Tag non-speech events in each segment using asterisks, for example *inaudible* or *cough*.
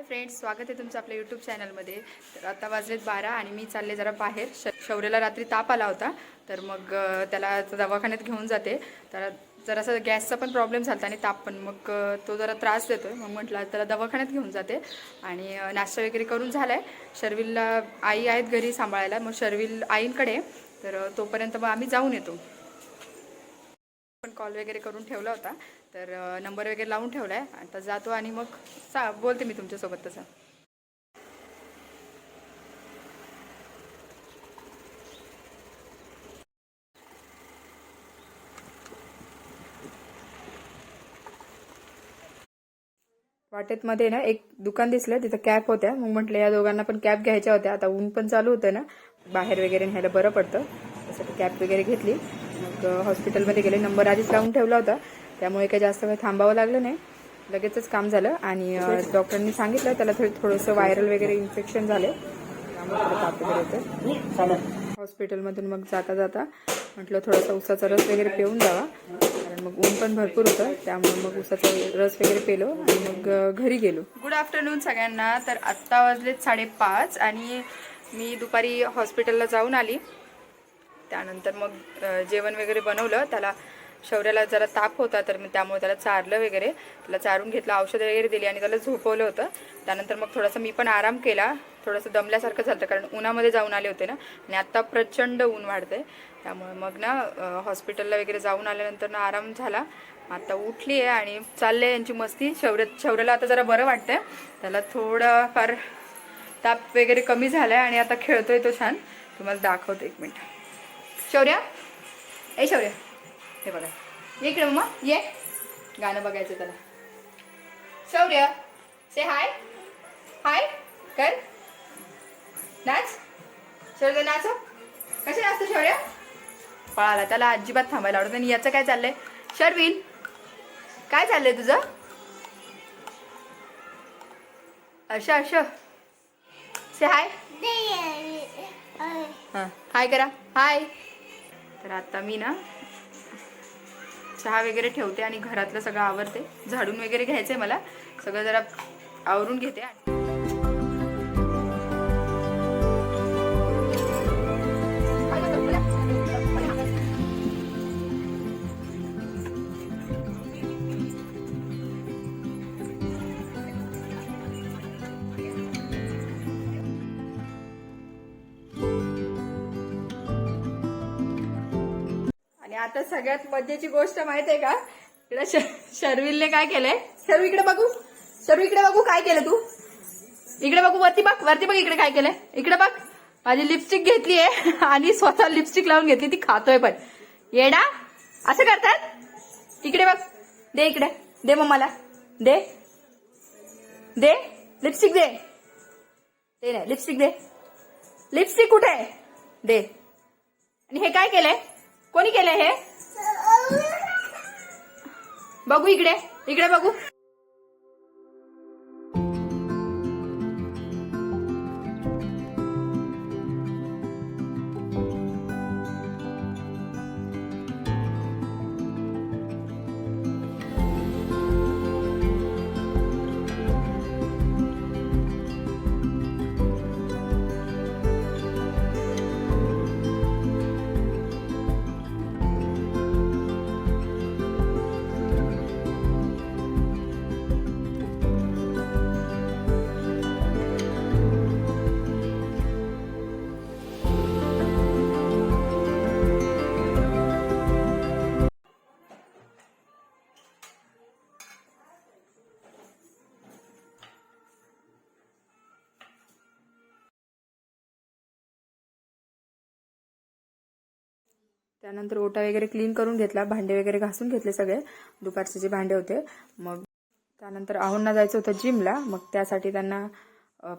Hi friends स्वागत आहे तुमचं आपल्या यूट्यूब चॅनलमध्ये तर आता वाजलेत बारा आणि मी चालले जरा बाहेर. श शौर्याला रात्री ताप आला होता. तर मग त्याला दवाखान्यात घेऊन जाते. तर जरासा गॅसचा पण प्रॉब्लेम झाला आणि ताप पण. मग तो जरा त्रास देतो आहे मग म्हटलं त्याला दवाखान्यात घेऊन जाते. आणि नाश्ता वगैरे करून झाला आहे शर्विलला आई आहेत घरी सांभाळायला. मग शर्विल आईंकडे तर तोपर्यंत मग आम्ही जाऊन येतो. पण कॉल वगैरे करून ठेवला होता. तर नंबर वगैरे लावून ठेवला आहे आता जातो आणि मग सा बोलते मी तुमच्यासोबत तसं. वाटेत मध्ये ना एक दुकान दिसलं तिथं कॅप होत्या. मग म्हटलं या दोघांना पण कॅप घ्यायच्या होत्या. आता ऊन पण चालू होतं ना. बाहेर वगैरे न्यायला बरं पडतं. त्यासाठी कॅप वगैरे घेतली. मग हॉस्पिटलमध्ये गेले. नंबर आधीच लावून ठेवला होता. त्यामुळे काही जास्त काही थांबावं लागलं नाही. लगेचच काम झालं आणि डॉक्टरांनी सांगितलं त्याला थोडं थोडंसं व्हायरल वगैरे इन्फेक्शन झाले. त्यामुळे हॉस्पिटलमधून मग जाता जाता म्हटलं थोडासा उसाचा रस वगैरे पिऊन जावा. कारण मग ऊन पण भरपूर होतं. त्यामुळे मग उसाचा रस वगैरे पेलो आणि मग घरी गेलो. गुड आफ्टरनून सगळ्यांना. तर आत्ता वाजलेत साडेपाच आणि मी दुपारी हॉस्पिटलला जाऊन आली. त्यानंतर मग जेवण वगैरे बनवलं. त्याला शौर्याला जरा ताप होता तर मी त्यामुळे त्याला चारलं वगैरे. त्याला चारून घेतलं औषध वगैरे दिली आणि त्याला झोपवलं होतं. त्यानंतर मग थोडासा मी पण आराम केला. थोडंसं दमल्यासारखं झालं कारण उन्हामध्ये जाऊन आले होते ना. आणि आत्ता प्रचंड ऊन वाढते त्यामुळे मग ना हॉस्पिटलला वगैरे जाऊन आल्यानंतर ना आराम झाला. आता उठली आहे आणि चालले यांची मस्ती. शौर्य शौर्याला आता जरा बरं वाटतंय. त्याला थोडं फार ताप वगैरे कमी झाला आहे आणि आता खेळतोय तो छान. तुम्हाला दाखवतो एक मिनिट. शौर्य? ए शौर्य. हे बघा. ये इकडे मम्मा ये. गाणं बघायचं त्याला. शौर्य से हाय हाय कर. नाच. शौर्य नाचो कसे नाचतो शौर्य? पळाला त्याला अजिबात थांबायला आवडत आणि याचं काय चाललंय? शर्विल काय चाललंय तुझं? अशा अशा. से हाय हां हाय करा. हाय तर आता मी ना चहा वगैरे ठेवते आणि घरातलं सगळं आवरते. झाडून वगैरे घ्यायचं आहे मला. सगळं जरा आवरून घेते. आता सगळ्यात मजेची गोष्ट माहीत आहे का? इकडे श- शर्विलने काय केलंय? सर्व इकडे बघू. सर्व इकडे बघू काय केलं तू. इकडे बघू वरती बघ वरती बघ इकडे काय केलंय. इकडे बघ. माझी लिपस्टिक घेतली आहे *laughs* आणि स्वतः लिपस्टिक लावून घेतली ती खातोय पण. येडा? असं करतात? इकडे बघ. दे इकडे. दे मम्माला दे. दे. लिपस्टिक दे. ते नाही लिपस्टिक दे. लिपस्टिक कुठे आहे? दे. आणि हे काय केलंय? कोणी केलंय हे? बघू इकडे इकडे बघू. त्यानंतर ओटा वगैरे क्लीन करून घेतला भांडे वगैरे घासून घेतले सगळे. दुपारचे जे भांडे होते मग त्यानंतर आहोंना जायचं होतं जिमला मग त्यासाठी त्यांना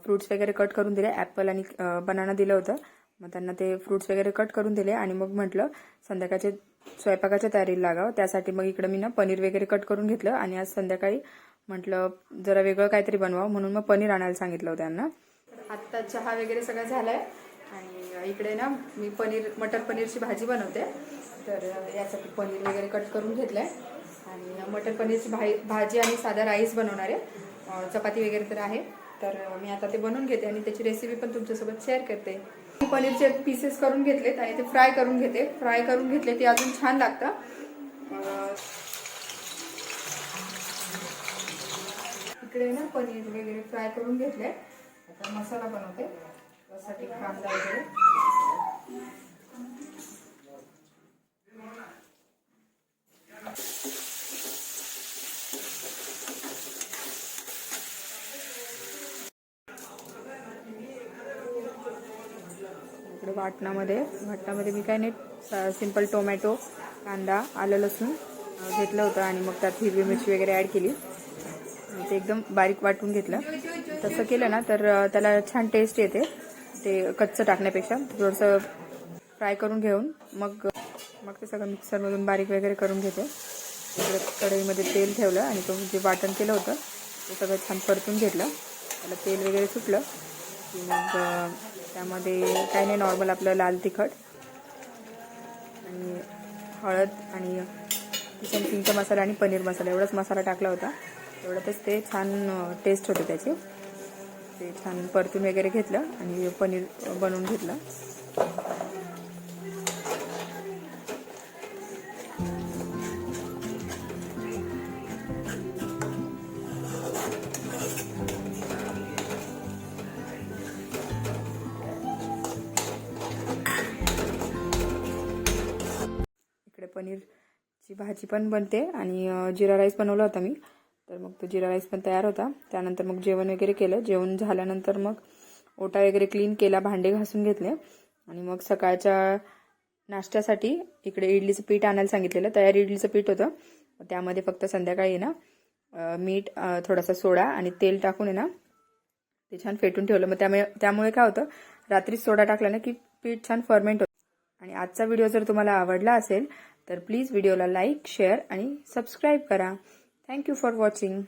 फ्रुट्स वगैरे कट करून दिले. ॲपल आणि बनाना दिलं होतं. मग त्यांना ते फ्रुट्स वगैरे कट करून दिले आणि मग म्हटलं संध्याकाळचे स्वयंपाकाच्या तयारीला लागावं. त्यासाठी मग इकडं मी ना पनीर वगैरे कट करून घेतलं आणि आज संध्याकाळी म्हटलं जरा वेगळं काहीतरी बनवावं म्हणून मग पनीर आणायला सांगितलं होतं त्यांना. आत्ता चहा वगैरे सगळं झालंय आणि इकडे ना मी पनीर मटर पनीरची भाजी बनवते. तर यासाठी पनीर वगैरे कट करून घेतलंय. आणि मटर पनीरची भाई भाजी आणि साधा राईस बनवणार आहे. चपाती वगैरे तर आहे. तर मी आता ते बनवून घेते आणि त्याची रेसिपी पण तुमच्यासोबत शेअर करते. मी पनीरचे पीसेस करून घेतलेत आणि ते फ्राय करून घेते. फ्राय करून घेतले ते अजून छान लागतं. इकडे ना पनीर वगैरे फ्राय करून घेतले आता मसाला बनवते. त्यासाठी कांदा वगैरे. इकडे वाटणामध्ये. वाटणामध्ये मी काय नाही सिंपल टोमॅटो कांदा आलं लसूण घेतलं होतं आणि मग त्यात हिरवी मिरची वगैरे ॲड केली. ते एकदम बारीक वाटून घेतलं. तसं केलं ना तर त्याला छान टेस्ट येते. ते कच्चं टाकण्यापेक्षा थोडंसं फ्राय करून घेऊन मग मग ते सगळं मिक्सरमधून बारीक वगैरे करून घेते. इकडे कढईमध्ये तेल ठेवलं आणि तो जे वाटण केलं होतं ते सगळं छान परतून घेतलं. त्याला तेल वगैरे सुटलं की मग त्यामध्ये काही नाही नॉर्मल आपलं लाल तिखट. आणि हळद आणि किचन किंगचा मसाला आणि पनीर मसाला एवढाच मसाला टाकला होता. एवढ्यातच ते छान टेस्ट होते त्याची. ते छान परतून वगैरे घेतलं आणि पनीर बनवून घेतलं. पनीरची भाजी पण बनते आणि जिरा राईस बनवला होता मी. तर मग तो जिरा राईस पण तयार होता. त्यानंतर मग जेवण वगैरे केलं. जेवण झाल्यानंतर मग ओटा वगैरे क्लीन केला भांडे घासून घेतले. आणि मग सकाळच्या नाश्त्यासाठी इकडे इडलीचं पीठ आणायला सांगितलेलं. तयार इडलीचं पीठ होतं. त्यामध्ये फक्त संध्याकाळी ना मीठ थोडासा सोडा आणि तेल टाकून आहे ना ते छान फेटून ठेवलं. मग त्यामुळे त्यामुळे काय होतं रात्रीच सोडा टाकला ना की पीठ छान फर्मेंट होतं. आणि आजचा व्हिडिओ जर तुम्हाला आवडला असेल तर प्लीज व्हिडिओला लाईक शेअर आणि सबस्क्राईब करा. Thank you for watching.